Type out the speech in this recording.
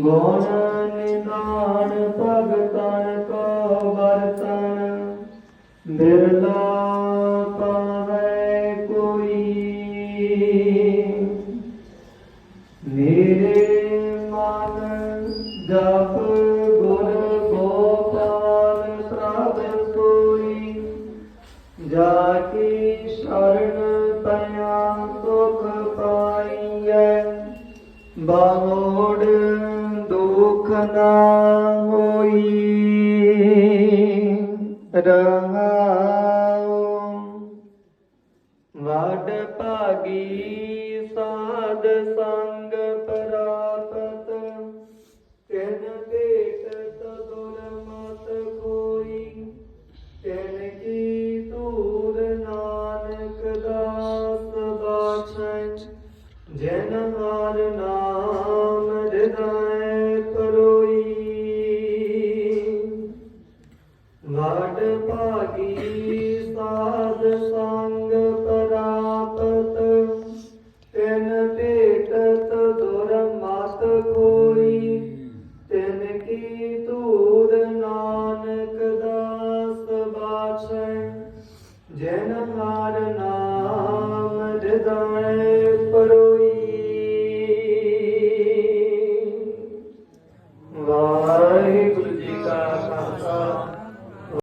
ਗੁਣ ਨਿਦਾਨ ਭਗਤਨ ਕੋ ਵਰਤਨ ਬਿਰਲਾ ਪਾਵੇ ਕੋਈ। ਮੇਰੇ ਜਾ ਕੀ ਸ਼ਰਨ ਪਿਆ ਸੁਖ ਪਾਈਐ ਬਾਹੋੜ ਦੁਖ ਨਾ ਹੋਈ ਰਹਾਉ ਵਡ ਭਾਗੀ ਸਾਧ ਸੰਗ ਜਨ ਹਰ ਨਾਮ ਹਿਰਦੈ ਪਰੋਈ ਵਡ ਭਾਗੀ ਸਾਧ ਸੰਗ ਪ੍ਰਾਪਤ, ਤਿਨ ਭੇਟਤ ਦੁਰ ਮਤ ਕੋਈ ਤਿਨ ਕੀ ਤੂਰ ਨਾਨਕ ਦਾਸ ਬਾਛੈ, ਜਨ ਹਰ ਨਾਮ Padre,